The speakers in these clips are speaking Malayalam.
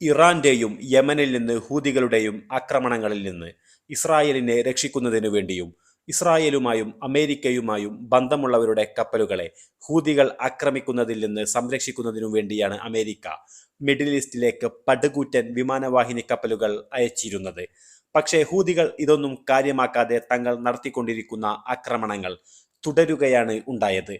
ഇറാന്റെയും യമനിൽ നിന്ന് ഹൂതികളുടെയും ആക്രമണങ്ങളിൽ നിന്ന് ഇസ്രായേലിനെ രക്ഷിക്കുന്നതിനു വേണ്ടിയും ഇസ്രായേലുമായും അമേരിക്കയുമായും ബന്ധമുള്ളവരുടെ കപ്പലുകളെ ഹൂതികൾ ആക്രമിക്കുന്നതിൽ നിന്ന് സംരക്ഷിക്കുന്നതിനു വേണ്ടിയാണ് അമേരിക്ക മിഡിൽ ഈസ്റ്റിലേക്ക് പടുകൂറ്റൻ വിമാനവാഹിനി കപ്പലുകൾ അയച്ചിരുന്നത്. പക്ഷേ ഹൂതികൾ ഇതൊന്നും കാര്യമാക്കാതെ തങ്ങൾ നടത്തിക്കൊണ്ടിരിക്കുന്ന ആക്രമണങ്ങൾ തുടരുകയാണ് ഉണ്ടായത്.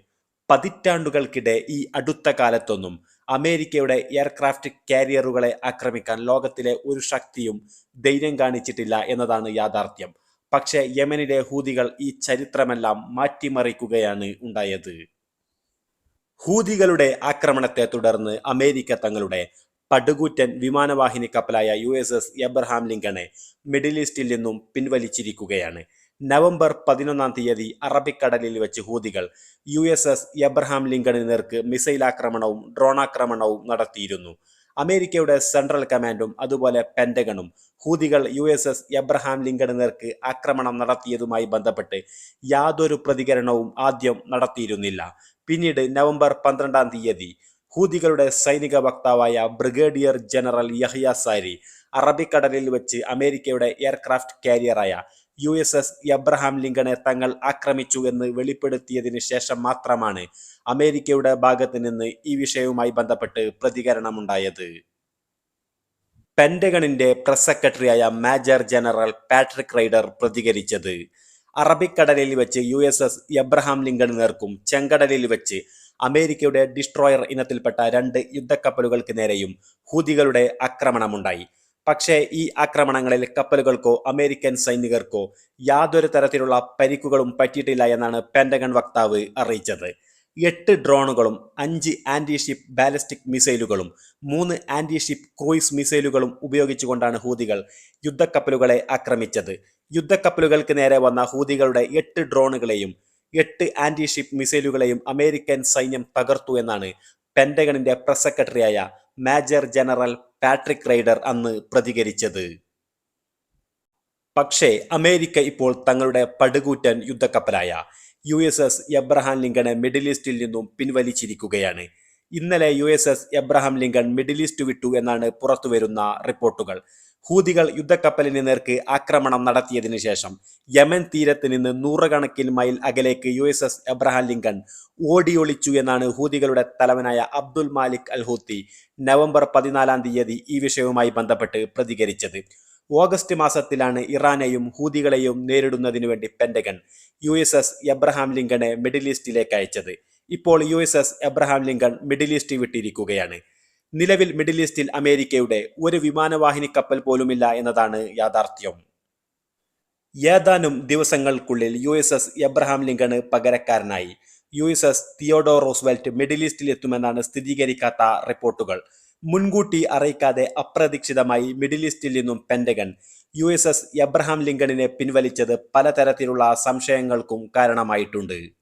പതിറ്റാണ്ടുകൾക്കിടെ ഈ അടുത്ത കാലത്തൊന്നും അമേരിക്കയുടെ എയർക്രാഫ്റ്റ് കാരിയറുകളെ ആക്രമിക്കാൻ ലോകത്തിലെ ഒരു ശക്തിയും ധൈര്യം കാണിച്ചിട്ടില്ല എന്നതാണ് യാഥാർത്ഥ്യം. പക്ഷേ യമനിലെ ഹൂതികൾ ഈ ചരിത്രമെല്ലാം മാറ്റിമറിക്കുകയാണ് ഉണ്ടായത്. ഹൂതികളുടെ ആക്രമണത്തെ തുടർന്ന് അമേരിക്ക തങ്ങളുടെ പടുകൂറ്റൻ വിമാനവാഹിനി കപ്പലായ യു എസ് എസ് എബ്രഹാം ലിങ്കണെ മിഡിൽ ഈസ്റ്റിൽ നിന്നും പിൻവലിച്ചിരിക്കുകയാണ്. നവംബർ പതിനൊന്നാം തീയതി അറബിക്കടലിൽ വെച്ച് ഹൂതികൾ യു എസ് എസ് എബ്രഹാം ലിങ്കണിന് നേർക്ക് മിസൈൽ ആക്രമണവും ഡ്രോണാക്രമണവും നടത്തിയിരുന്നു. അമേരിക്കയുടെ സെൻട്രൽ കമാൻഡും അതുപോലെ പെന്റഗണും ഹൂതികൾ യു എസ് എസ് എബ്രഹാം ലിങ്കണ് നേർക്ക് ആക്രമണം നടത്തിയതുമായി ബന്ധപ്പെട്ട് യാതൊരു പ്രതികരണവും ആദ്യം നടത്തിയിരുന്നില്ല. പിന്നീട് നവംബർ പന്ത്രണ്ടാം തീയതി ഹൂതികളുടെ സൈനിക വക്താവായ ബ്രിഗേഡിയർ ജനറൽ യഹിയ സാരി അറബിക്കടലിൽ വെച്ച് അമേരിക്കയുടെ എയർക്രാഫ്റ്റ് കാരിയറായ യു എസ് എസ് എബ്രഹാം ലിങ്കണെ തങ്ങൾ ആക്രമിച്ചു എന്ന് വെളിപ്പെടുത്തിയതിന് ശേഷം മാത്രമാണ് അമേരിക്കയുടെ ഭാഗത്ത് നിന്ന് ഈ വിഷയവുമായി ബന്ധപ്പെട്ട് പ്രതികരണമുണ്ടായത്. പെന്റഗണിന്റെ പ്രസ് സെക്രട്ടറിയായ മേജർ ജനറൽ പാട്രിക് റൈഡർ പ്രതികരിച്ചത്. അറബിക്കടലിൽ വെച്ച് U S S Abraham Lincoln നേർക്കും ചെങ്കടലിൽ വെച്ച് അമേരിക്കയുടെ ഡിസ്ട്രോയർ ഇനത്തിൽപ്പെട്ട രണ്ട് യുദ്ധക്കപ്പലുകൾക്ക് നേരെയും ഹൂതികളുടെ ആക്രമണമുണ്ടായി. പക്ഷേ ഈ ആക്രമണങ്ങളിൽ കപ്പലുകൾക്കോ അമേരിക്കൻ സൈനികർക്കോ യാതൊരു തരത്തിലുള്ള പരിക്കുകളും പറ്റിയിട്ടില്ല എന്നാണ് പെന്റഗൺ വക്താവ് അറിയിച്ചത്. എട്ട് ഡ്രോണുകളും അഞ്ച് ആന്റി ഷിപ്പ് ബാലിസ്റ്റിക് മിസൈലുകളും മൂന്ന് ആന്റി ഷിപ്പ് ക്രൂയിസ് മിസൈലുകളും ഉപയോഗിച്ചുകൊണ്ടാണ് ഹൂതികൾ യുദ്ധക്കപ്പലുകളെ ആക്രമിച്ചത്. യുദ്ധക്കപ്പലുകൾക്ക് നേരെ വന്ന ഹൂതികളുടെ എട്ട് ഡ്രോണുകളെയും എട്ട് ആന്റി ഷിപ്പ് മിസൈലുകളെയും അമേരിക്കൻ സൈന്യം തകർത്തു എന്നാണ് പെന്റഗണിന്റെ പ്രസ് സെക്രട്ടറിയായ മേജർ ജനറൽ പാട്രിക് റൈഡർ അന്ന് പ്രതികരിച്ചത്. പക്ഷേ അമേരിക്ക ഇപ്പോൾ തങ്ങളുടെ പടുകൂറ്റൻ യുദ്ധക്കപ്പലായ യു എസ് എസ് എബ്രഹാം ലിങ്കണെ മിഡിൽ ഈസ്റ്റിൽ നിന്നും പിൻവലിച്ചിരിക്കുകയാണ്. ഇന്നലെ U S S Abraham Lincoln middle east വിട്ടു എന്നാണ് പുറത്തുവരുന്ന റിപ്പോർട്ടുകൾ. ഹൂതികൾ യുദ്ധക്കപ്പലിന് നേർക്ക് ആക്രമണം നടത്തിയതിനു ശേഷം യമൻ തീരത്ത് നിന്ന് നൂറുകണക്കിന് mile അകലേക്ക് U S S Abraham Lincoln ഓടിയൊളിച്ചു എന്നാണ് ഹൂതികളുടെ തലവനായ Abdul Malik al Houthi November പതിനാലാം തീയതി ഈ വിഷയവുമായി ബന്ധപ്പെട്ട് പ്രതികരിച്ചത്. ഓഗസ്റ്റ് മാസത്തിലാണ് ഇറാനെയും ഹൂതികളെയും നേരിടുന്നതിനു വേണ്ടി Pentagon U S S Abraham ലിങ്കണെ middle ഈസ്റ്റിലേക്ക് അയച്ചത്. ഇപ്പോൾ U S S Abraham Lincoln middle east വിട്ടിരിക്കുകയാണ്. നിലവിൽ മിഡിൽ ഈസ്റ്റിൽ അമേരിക്കയുടെ ഒരു വിമാനവാഹിനി കപ്പൽ പോലുമില്ല എന്നതാണ് യാഥാർത്ഥ്യം. ഏതാനും ദിവസങ്ങൾക്കുള്ളിൽ യു എസ് എസ് എബ്രഹാം ലിങ്കണ് പകരക്കാരനായി. U S S Theodore Roosevelt middle ഈസ്റ്റിൽ എത്തുമെന്നാണ് സ്ഥിരീകരിക്കാത്ത റിപ്പോർട്ടുകൾ. മുൻകൂട്ടി അറിയിക്കാതെ അപ്രതീക്ഷിതമായി മിഡിൽ ഈസ്റ്റിൽ നിന്നും Pentagon U S S Abraham ലിങ്കണിനെ പിൻവലിച്ചത് പലതരത്തിലുള്ള സംശയങ്ങൾക്കും കാരണമായിട്ടുണ്ട്.